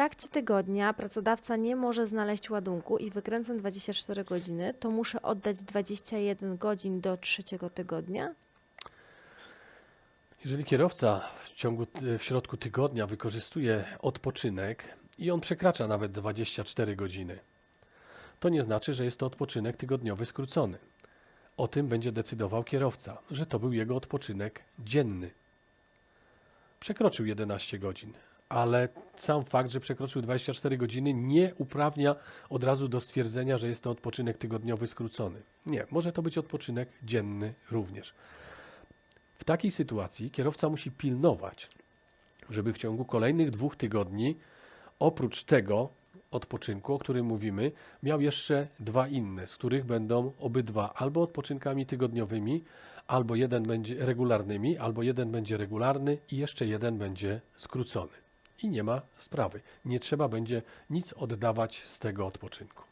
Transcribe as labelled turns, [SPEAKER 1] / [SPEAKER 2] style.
[SPEAKER 1] trakcie tygodnia pracodawca nie może znaleźć ładunku i wykręcam 24 godziny, to muszę oddać 21 godzin do trzeciego tygodnia?
[SPEAKER 2] Jeżeli kierowca w ciągu, w środku tygodnia wykorzystuje odpoczynek i on przekracza nawet 24 godziny, to nie znaczy, że jest to odpoczynek tygodniowy skrócony. O tym będzie decydował kierowca, że to był jego odpoczynek dzienny. Przekroczył 11 godzin, ale sam fakt, że przekroczył 24 godziny nie uprawnia od razu do stwierdzenia, że jest to odpoczynek tygodniowy skrócony. Nie, może to być odpoczynek dzienny również. W takiej sytuacji kierowca musi pilnować, żeby w ciągu kolejnych dwóch tygodni, oprócz tego odpoczynku, o którym mówimy, miał jeszcze dwa inne, z których będą obydwa albo odpoczynkami tygodniowymi, albo jeden będzie regularnymi, albo jeden będzie regularny i jeszcze jeden będzie skrócony. I nie ma sprawy. Nie trzeba będzie nic oddawać z tego odpoczynku.